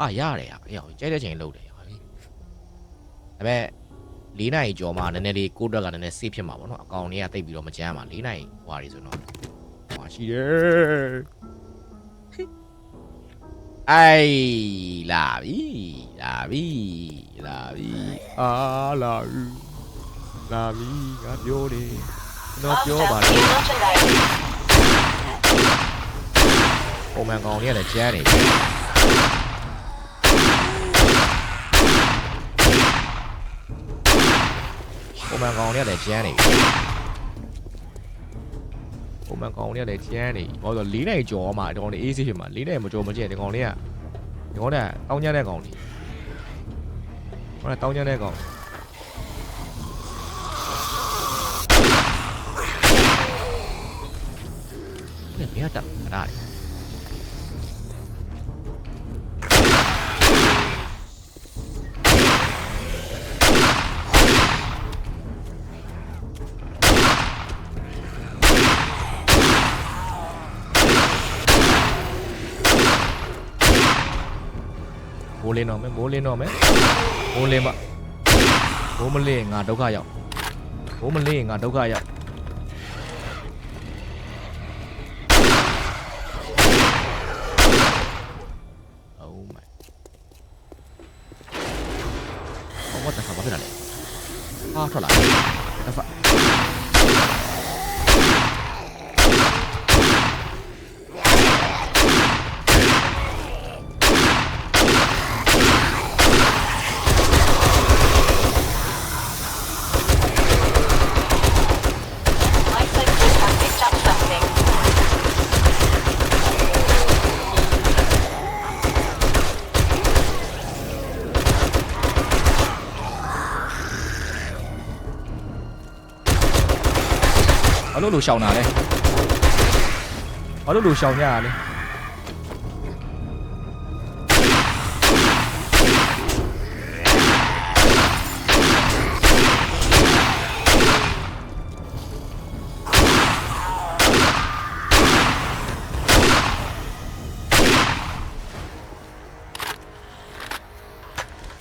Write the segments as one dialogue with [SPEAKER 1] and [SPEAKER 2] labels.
[SPEAKER 1] အာရတယ်ဟာအေးအောင်ကြိုက်တဲ့ချိန်လုပ်တယ်ဟာလေဒါပေမဲ့၄နိုင်ကျော်မှနည်းနည်းလေးကိုအတွက်ကနည်းနည်းစေးဖြစ်မှာပေါ့နော်အကောင်တွေကတိတ်ပြီးတော့မကြမ်းပါ၄နိုင်ဟွာတွေဆိုတော့ဟွာရှိတယ်အိုင်လာပြီလာပြီလာပြီအာလာပြီလာပြီငါပြောတယ်တော့ပြောပါလေပုံမှန်ကောင်တွေကလည်းကျန်းနေပြီပုံမှန်ကောင်တွေကလည်းကျန်းနေပြီပုံမှန်ကောင်တွေကလည်းကျန်းနေပြီ my god nè để che này. Oh my con nè để che này. Mọi người lý này chỗ mà con này easy mà. Lý này mà chỗ mà che thì con này à. Thì con này tao nhá đây con này con này tao nhá đây con cái này bé thật ra đấy မိုးလင်းတော့မယ်မိုးလင်းတော့မယ်မိုးလင်းပါမိုးမလင်းငါဒုက္ခရောက်မိုးမလင်းငါဒုက္ခရောက်အိုးမိုင်အော်what the fuck ဘာဖြစ်လာလဲ lúc lu sầu nào đây? Baru lu sầu nha đi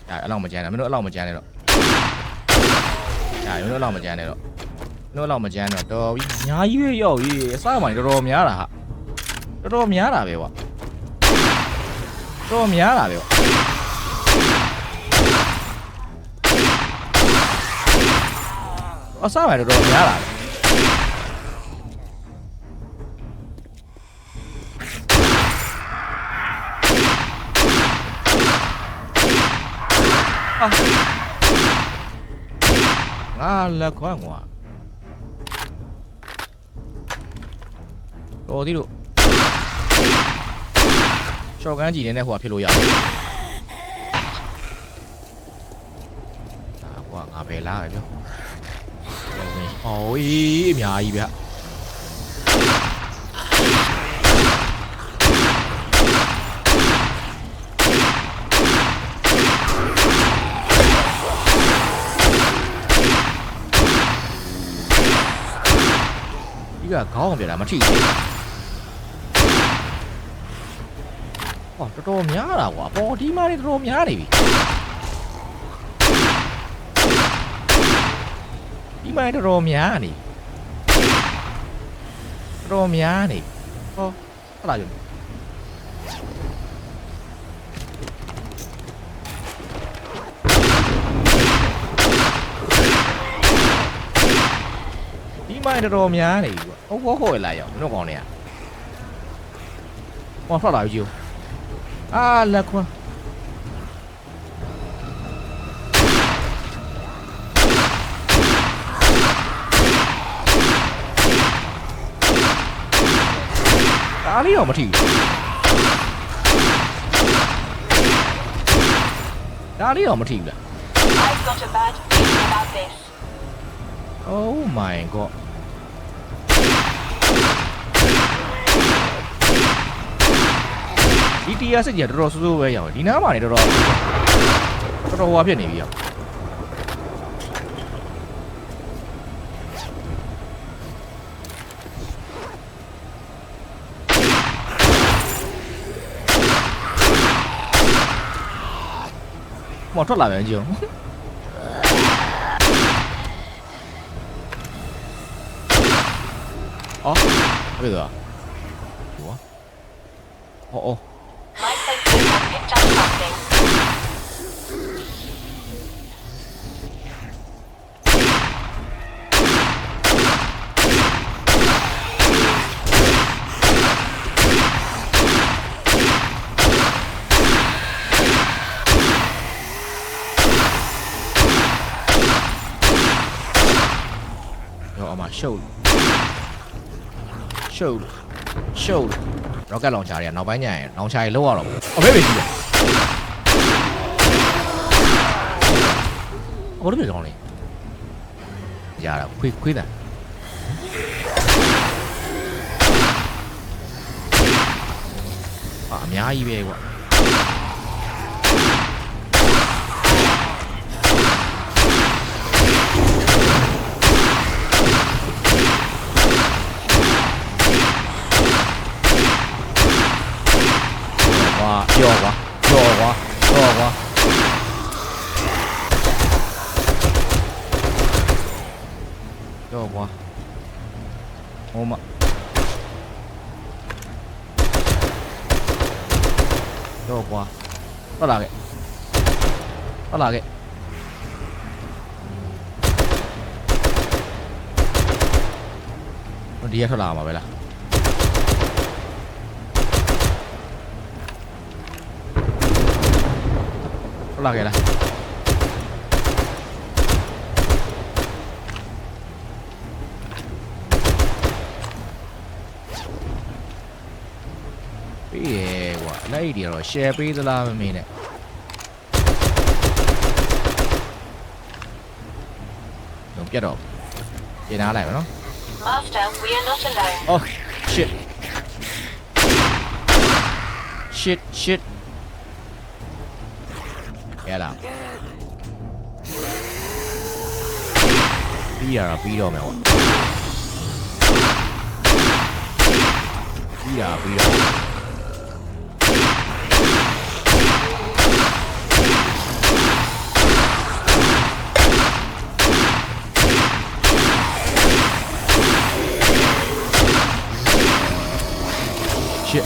[SPEAKER 1] Trời, ở lòng mà chè này, mới nữa lòng mà chè này rồi. Trời, mới nữa lòng mà chè này rồi. နဲ့တော့ညာမင်းတို့အလောက်မကြမ်းနဲ့တော့ တို့တော့မကြမ်းတော့တော်ပြီအများကြီးပဲရောက်ကြီးအစမှတော်တော်များတာဟာတော်တော်များတာပဲကွာတော်တော်များတာပဲကွာအစမှတော်တော်များတာပဲအာငါလက် တော်သေးလို့ရှော့ကန်းကြည့်နေတဲ့ဟိုကဖြစ်လို့ရတယ်အာကွာငါပဲလားပဲပြောအော်အေးအများကြီးဗျဒီကခေါင်းအောင်ပြတာမထိဘူး ဟောတော်တော်များတာကွာပေါ်ဒီမားတွေတော်တော်များနေပြီဒီမားတွေတော်တော်များနေတော်တော်များနေဟောဟုတ်လားကြဒီမားတွေတော်တော်များနေပြီကွာဟုတ်ဘောခေါ်လာရောက်မင်းတို့ကောင်းနေရဟောထွက်လာပြီကြီး Ah la quoi Allez, on m'a dit. Allez, on m'a dit.
[SPEAKER 2] I've got a bad feeling about this.
[SPEAKER 1] Oh my god. ဒီတရားစစ်ကြီးကတော်တော်ဆိုးဆိုးပဲရအောင်ဒီနားမှာနေတော်တော်တော်တော်ဟွာဖြစ်နေပြီရော မော်ထွက်လာပြန်ကြည့်အောင်အော်ဘယ်လိုဟောအော် ရောအမရှုပ်ရှုပ်ရှုပ်ရောကက်လောင်ချာတွေကနောက်ပိုင်းညရင်လောင်ချာတွေလောက်ရတော့အမေပဲကြည့်ရအော်လို့ပြောင်းလေရတာခွေးခွေးတာအာအများကြီးပဲကွာ Jova, Jova, Jova. Jova. Oma. Jova. Olage. Olage. Đi ra thôi làm mà vậy là là kìa này bìa quá lấy đi rồi xe 올라가라 예, 와, 나이디로 쉐비드라면이네. Đúng chết rồi. Vậy nào lại nó?
[SPEAKER 2] Master, we are not alone.
[SPEAKER 1] Oh, shit. Shit, shit. ရလာပြီးရတာပြီးတော့မယ်ကွာပြီးရပြီးတော့ shit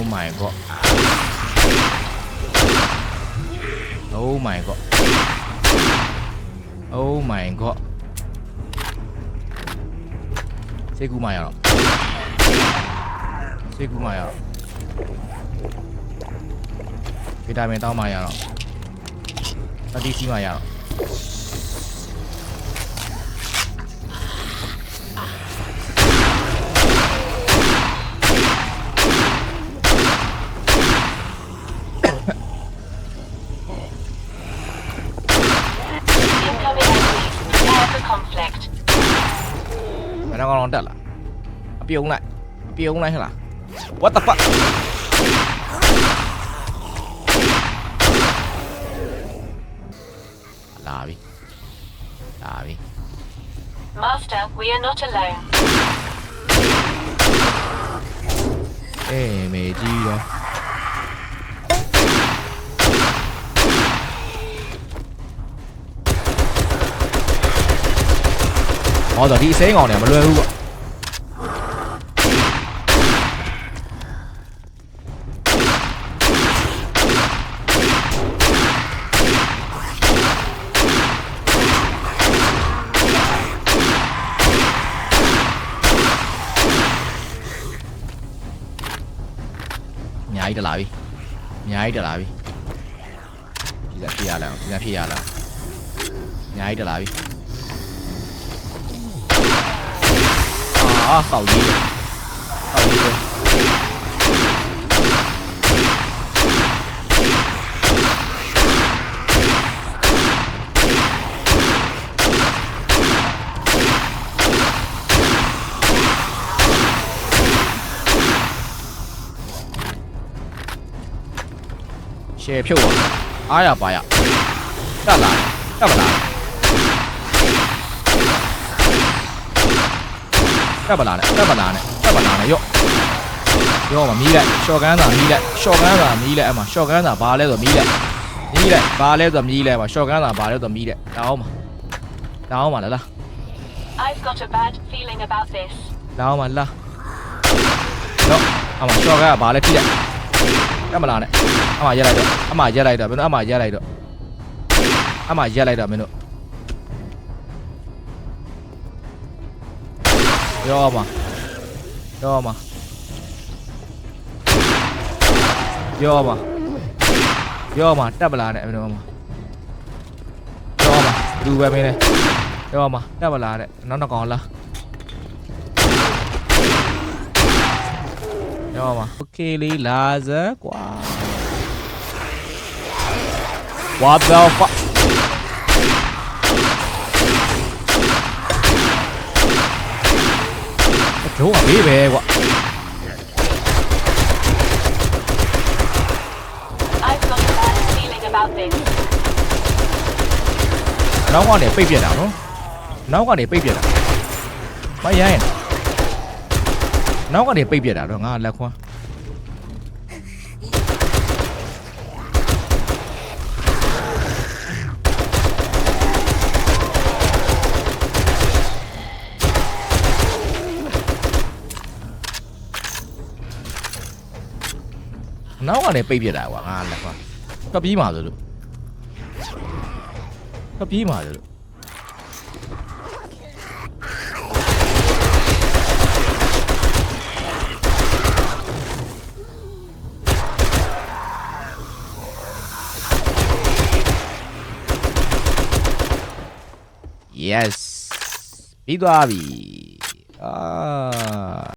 [SPEAKER 1] Oh my god. Oh my god. Oh my god. စိတ်ကူးမရတော့စိတ်ကူးမရတော့ဗီတာမင်တောင်းမရတော့တတိစီမရတော့ မင်းကောင်တက်လာအပြုံးလိုက်အပြုံးလိုက်ဟဲ့လား What the fuck လာပြီလာပြီ
[SPEAKER 2] Master, we are not alone.
[SPEAKER 1] အေးမေကြီးတော့ဟောတော့ဒီအစိမ်းကောင်တွေကမလွယ်ဘူးပေါ့ အများကြီးတက်လာပြီဒီကဖြစ်ရလားဒီကဖြစ်ရလားအများကြီးတက်လာပြီအာကောက်ကြီးတယ်ကောက် 先骗我！哎呀拔呀！下来，下不来，下不来了，下不来了，下不来了哟！要么迷嘞，小杆子迷嘞，小杆子米嘞嘛，小杆子拔来着迷嘞，迷嘞拔来着迷嘞嘛，小杆子拔来着迷嘞，然后嘛，然后嘛来了。然后嘛来了，走，啊嘛，小杆子拔了踢嘞。 တက်မလာနဲ့အမရက်လိုက်တော့အမရက်လိုက်တော့မင်းတို့အမရက်လိုက်တော့အမရက်လိုက်တော့မင်းတို့ရောမရောမရောမရောမတက်မလာနဲ့မင်းတို့အမရောမလူပဲမင်းလေရောမတက်မလာနဲ့နောက်နောက်ကောင်လာ OK, đi Kili laser quá. What the fuck? Chú ở bí về
[SPEAKER 2] quá. Nó có để phim gì nào
[SPEAKER 1] đó. Nó có để phim gì nào. Mấy giây. နော်နောက်ကနေပိတ်ပြက်တာမရရင်နောက်ကနေပိတ်ပြက်တာတော့ငါလက်ခွန်းနောက်ကနေပိတ်ပြက်တာကွာငါလက်ခွန်းကပ်ပြီးမှာဆိုလို့ကပ်ပြီးမှာဆိုလို့ Yes. Big Bobby.